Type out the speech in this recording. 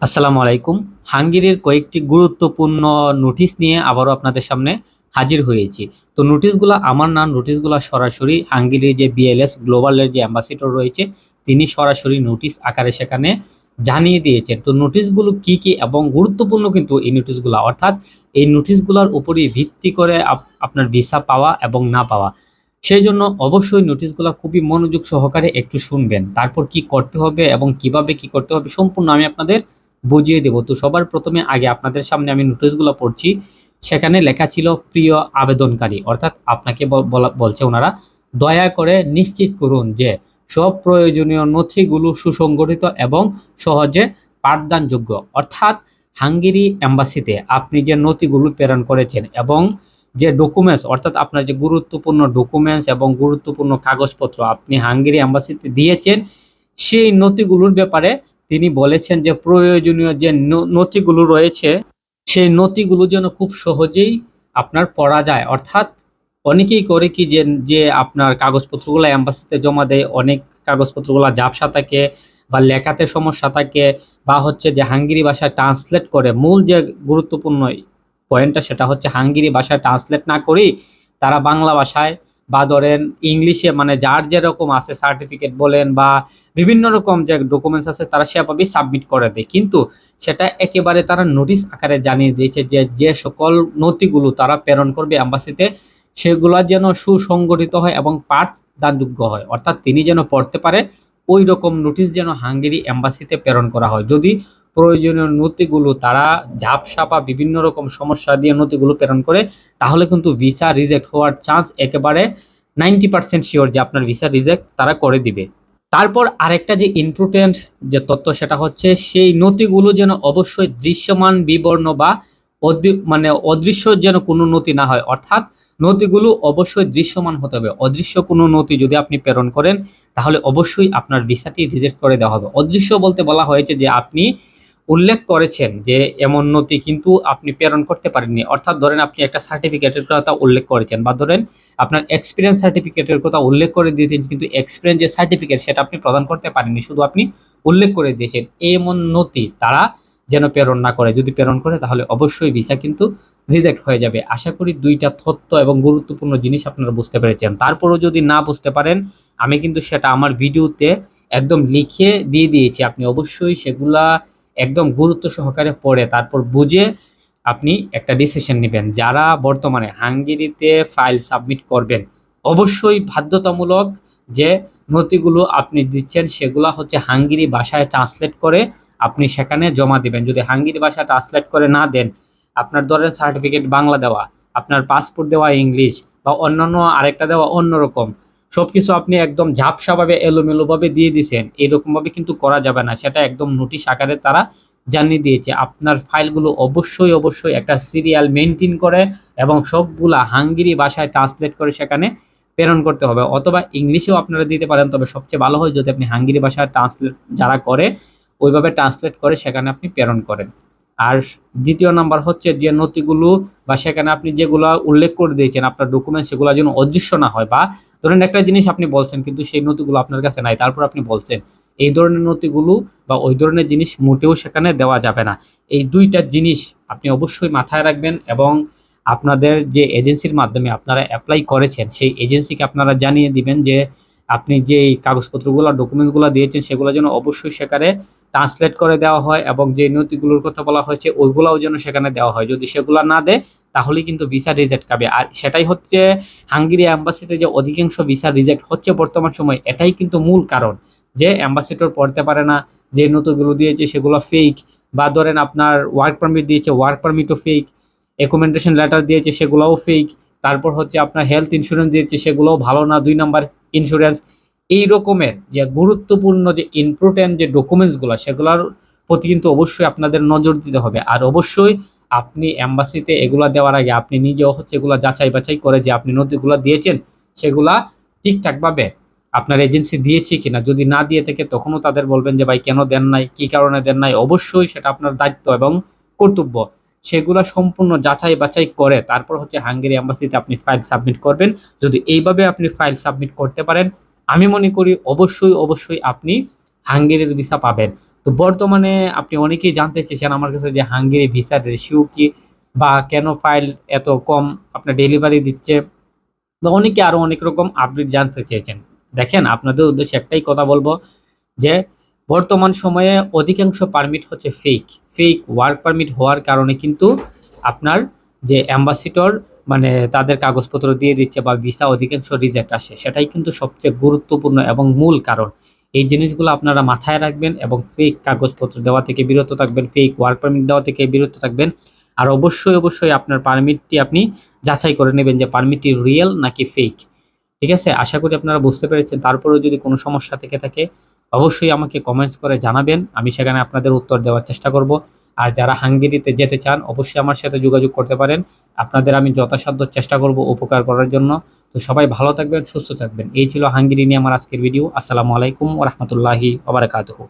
আসসালামু আলাইকুম। হাঙ্গেরির কয়েকটি গুরুত্বপূর্ণ নোটিশ নিয়ে আবারও আপনাদের সামনে হাজির হয়েছি। তো নোটিশগুলো আমার না নোটিশগুলো সরাসরি হাঙ্গেরির যে বিএলএস গ্লোবালের যে অ্যাম্বাসিডর রয়েছে, তিনি সরাসরি নোটিশ আকারে সেখানে জানিয়ে দিয়েছেন। তো নোটিশগুলো কি কি এবং গুরুত্বপূর্ণ কিন্তু এই নোটিশগুলো অর্থাৎ এই নোটিশগুলোর উপরই ভিত্তি করে আপ- আপনার ভিসা পাওয়া এবং না পাওয়া। সেই জন্য অবশ্যই নোটিশগুলো খুবই মনোযোগ সহকারে একটু শুনবেন। তারপর কি করতে হবে এবং কীভাবে কি করতে হবে সম্পূর্ণ আমি আপনাদের বুঝিয়ে দেব। তো সবার প্রথমে আগে আপনাদের সামনে আমি নোটিশগুলো পড়ছি। সেখানে লেখা ছিল প্রিয় আবেদনকারী। অর্থাৎ আপনাকে বলা- বলছে ওনারা, দয়া করে নিশ্চিত করুন যে সব প্রয়োজনীয় নথিগুলো সুসংগঠিত এবং সহজে পাঠদানযোগ্য। অর্থাৎ হাঙ্গেরি এম্বাসিতে আপনি যে নথিগুলো প্রেরণ করেছেন এবং যে ডকুমেন্টস অর্থাৎ আপনার যে গুরুত্বপূর্ণ ডকুমেন্টস এবং গুরুত্বপূর্ণ কাগজপত্র আপনি হাঙ্গেরি এম্বাসিতে দিয়েছেন, সেই নথিগুলোর ব্যাপারে তিনি বলেছেন যে প্রয়োজনীয় যে নথিগুলো রয়েছে, সেই নথিগুলো যেন খুব সহজেই আপনার পড়া যায়। অর্থাৎ অনেকেই করে কি যে যে আপনার কাগজপত্রগুলো অ্যাম্বাসিতে জমা দেয়, অনেক কাগজপত্রগুলো ঝাপসা থাকে বা লেখাতে সমস্যা থাকে বা হচ্ছে যে হাঙ্গেরি ভাষায় ট্রান্সলেট করে। মূল যে গুরুত্বপূর্ণ পয়েন্টটা সেটা হচ্ছে হাঙ্গেরি ভাষায় ট্রান্সলেট না করেই তারা বাংলা ভাষায় বা ধরেন ইংলিশে মানে যার যেরকম আছে সার্টিফিকেট বলেন বা বিভিন্ন রকম যে ডকুমেন্টস আছে তারা সেভাবেই সাবমিট করে দেয়। কিন্তু সেটা একেবারে তারা নোটিশ আকারে জানিয়ে দিয়েছে যে যে সকল নথিগুলো তারা প্রেরণ করবে অ্যাম্বাসিতে সেগুলো যেন সুসংগঠিত হয় এবং পাঠদানযোগ্য হয়। অর্থাৎ তিনি যেন পড়তে পারে, ওই রকম নোটিশ যেন হাঙ্গেরি অ্যাম্বাসিতে প্রেরণ করা হয়। যদি প্রয়োজনীয় নথিগুলো, তারা ঝাপসা বা বিভিন্ন রকম সমস্যা দিয়ে নথিগুলো প্রেরণ করে, তাহলে কিন্তু ভিসা রিজেক্ট হওয়ার চান্স একেবারে নাইনটি পার্সেন্ট শিওর যে আপনার ভিসা রিজেক্ট তারা করে দিবে। তারপর আরেকটা যে ইম্পর্টেন্ট যে তথ্য সেটা হচ্ছে, সেই নথিগুলো যেন অবশ্যই দৃশ্যমান, বিবর্ণ বা মানে অদৃশ্য যেন কোনো নথি না হয়, অর্থাৎ নথিগুলো অবশ্যই দৃশ্যমান হতে হবে। অদৃশ্য কোনো নথি যদি আপনি প্রেরণ করেন, তাহলে অবশ্যই আপনার ভিসাটি রিজেক্ট করে দেওয়া হবে। অদৃশ্য বলতে বলা হয়েছে যে আপনি উল্লেখ করেছেন যে, এমন নথি কিন্তু আপনি প্রেরণ করতে পারেননি। অর্থাৎ ধরেন আপনি একটা সার্টিফিকেটের কথা উল্লেখ করেছেন বা ধরেন আপনার এক্সপিরিয়েন্স সার্টিফিকেটের কথা উল্লেখ করে দিয়েছেন কিন্তু এক্সপিরিয়েন্স যে সার্টিফিকেট সেটা আপনি প্রদান করতে পারেননি। শুধু আপনি উল্লেখ করে দিয়েছেন, এমন নথি তারা যেন প্রেরণ না করে। যদি প্রেরণ করে তাহলে অবশ্যই ভিসা কিন্তু রিজেক্ট হয়ে যাবে। আশা করি দুইটা তথ্য এবং গুরুত্বপূর্ণ জিনিস আপনারা বুঝতে পেরেছেন। তারপরেও যদি না বুঝতে পারেন, আমি কিন্তু সেটা আমার ভিডিওতে একদম লিখে দিয়ে দিয়েছি। আপনি অবশ্যই সেগুলা একদম গুরুত্ব সহকারে পড়ে, তারপর বুঝে আপনি একটা ডিসিশন নেবেন। যারা বর্তমানে হাঙ্গেরিতে ফাইল সাবমিট করবেন, অবশ্যই বাধ্যতামূলক যে নথিগুলো আপনি দিচ্ছেন, সেগুলো হচ্ছে হাঙ্গেরি ভাষায় ট্রান্সলেট করে আপনি সেখানে জমা দিবেন। যদি হাঙ্গেরি ভাষা ট্রান্সলেট করে না দেন, আপনার ধরেন সার্টিফিকেট বাংলা দেওয়া, আপনার পাসপোর্ট দেওয়া ইংলিশ বা অন্যান্য আরেকটা দেওয়া অন্যরকম সব কিছু আপনি একদম ঝাপসাভাবে, এলোমেলোভাবে দিয়ে দিয়েছেন এরকমভাবে কিন্তু করা যাবে না। সেটা একদম নোটিশ আকারে তারা জানিয়ে দিয়েছে। আপনার ফাইলগুলো অবশ্যই অবশ্যই একটা সিরিয়াল মেনটেন করে এবং সবগুলা হাঙ্গেরি ভাষায় ট্রান্সলেট করে সেখানে প্রেরণ করতে হবে। অথবা ইংলিশেও আপনারা দিতে পারেন, তবে সবচেয়ে ভালো হয় যদি আপনি হাঙ্গেরি ভাষায় ট্রান্সলেট যারা করে, ওইভাবে ট্রান্সলেট করে সেখানে আপনি প্রেরণ করেন। আর দ্বিতীয় নাম্বার হচ্ছে যে নথিগুলো বা সেখানে আপনি যেগুলো উল্লেখ করে দিয়েছেন, আপনার ডকুমেন্ট সেগুলো যেন অদৃশ্য না হয় বা ধরেন একটা জিনিস আপনি বলছেন, কিন্তু সেই নথিগুলো আপনার কাছে নাই, তারপর আপনি বলছেন, এই ধরনের নথিগুলো বা ওই ধরনের জিনিস মোটেও সেখানে দেওয়া যাবে না। এই দুইটা জিনিস আপনি অবশ্যই মাথায় রাখবেন এবং আপনাদের যে এজেন্সির মাধ্যমে আপনারা অ্যাপ্লাই করেছেন, সেই এজেন্সিকে আপনারা জানিয়ে দিবেন যে আপনি যে কাগজপত্রগুলো ডকুমেন্টসগুলো দিয়েছেন, সেগুলো যেন অবশ্যই সেখানে ট্রান্সলেট করে দেওয়া হয় এবং যে নথিগুলোর কথা বলা হয়েছে, ওইগুলোও যেন সেখানে দেওয়া হয়। যদি সেগুলো না দেয় তাহলে কিন্তু ভিসা রিজেক্ট পাবে। আর সেটাই হচ্ছে হাঙ্গেরি অ্যাম্বাসিতে যে অধিকাংশ ভিসা রিজেক্ট হচ্ছে বর্তমান সময়, এটাই কিন্তু মূল কারণ। যে অ্যাম্বাসিডর পড়তে পারে না, যে নথিগুলো দিয়েছে সেগুলো ফেক বা ধরেন আপনার ওয়ার্ক পারমিট দিয়েছে ওয়ার্ক পারমিটও ফেক রেকমেন্ডেশন লেটার দিয়েছে সেগুলোও ফেক তারপর হচ্ছে আপনার হেলথ ইন্স্যুরেন্স দিয়েছে সেগুলোও ভালো না, দুই নাম্বার ইন্স্যুরেন্স এই রকমের যে গুরুত্বপূর্ণ যে ইম্পর্টেন্ট যে ডকুমেন্টসগুলো সেগুলোর প্রতি কিন্তু অবশ্যই আপনাদের নজর দিতে হবে। আর অবশ্যই আপনি অ্যাম্বাসিতে এগুলা দেওয়ার আগে আপনি নিজেও হচ্ছে এগুলা যাচাই বাছাই করে যে আপনি নথিগুলো দিয়েছেন, সেগুলা ঠিকঠাকভাবে আপনার এজেন্সি দিয়েছে কিনা। যদি না দিয়ে থাকে, তখনও তাদের বলবেন যে, ভাই, কেন দেন নাই? কি কারণে দেন নাই? অবশ্যই সেটা আপনার দায়িত্ব এবং কর্তব্য। সেগুলা সম্পূর্ণ যাচাই বাছাই করে তারপর হচ্ছে হাঙ্গেরি অ্যাম্বাসিতে আপনি ফাইল সাবমিট করবেন। যদি এইভাবে আপনি ফাইল সাবমিট করতে পারেন, আমি মনে করি অবশ্যই অবশ্যই আপনি হাঙ্গেরির ভিসা পাবেন। তো বর্তমানে আপনি অনেকেই জানতে চেয়েছেন আমার কাছে যে হাঙ্গেরি ভিসার রেশিও কি বা কেন ফাইল এত কম, আপনার ডেলিভারি দিচ্ছে? বা অনেকে আরও অনেক রকম আপডেট জানতে চেয়েছেন। দেখেন, আপনাদের উদ্দেশ্যে একটাই কথা বলব যে বর্তমান সময়ে অধিকাংশ পারমিট হচ্ছে ফেক ফেক ওয়ার্ক পারমিট হওয়ার কারণে কিন্তু আপনার যে অ্যাম্বাসিডর মানে তাদের কাগজপত্র দিয়ে দিচ্ছে বা ভিসা অধিকাংশ রিজেক্ট আসে, সেটাই কিন্তু সবচেয়ে গুরুত্বপূর্ণ এবং মূল কারণ। এই জিনিসগুলো আপনারা মাথায় রাখবেন এবং ফেক কাগজপত্র দেওয়া থেকে বিরত থাকবেন ফেক ওয়ার্ক পারমিট দেওয়া থেকে বিরত থাকবেন। আর অবশ্যই অবশ্যই আপনার পারমিটটি আপনি যাচাই করে নেবেন যে পারমিটটি রিয়েল নাকি ফেক ঠিক আছে? আশা করি আপনারা বুঝতে পেরেছেন। তারপরেও যদি কোনো সমস্যা থেকে থাকে, অবশ্যই আমাকে কমেন্টস করে জানাবেন। আমি সেখানে আপনাদের উত্তর দেওয়ার চেষ্টা করব। আর যারা হাঙ্গেরিতে যেতে চান, অবশ্যই আমার সাথে যোগাযোগ করতে পারেন। আপনাদের আমি যথাসাধ্য চেষ্টা করব উপকার করার জন্য। তো সবাই ভালো থাকবেন, সুস্থ থাকবেন। এই ছিল হাঙ্গেরি নিয়ে আমার আজকের ভিডিও। আসসালামু আলাইকুম ওরহমতুল্লাহি ওবরাকাতুহু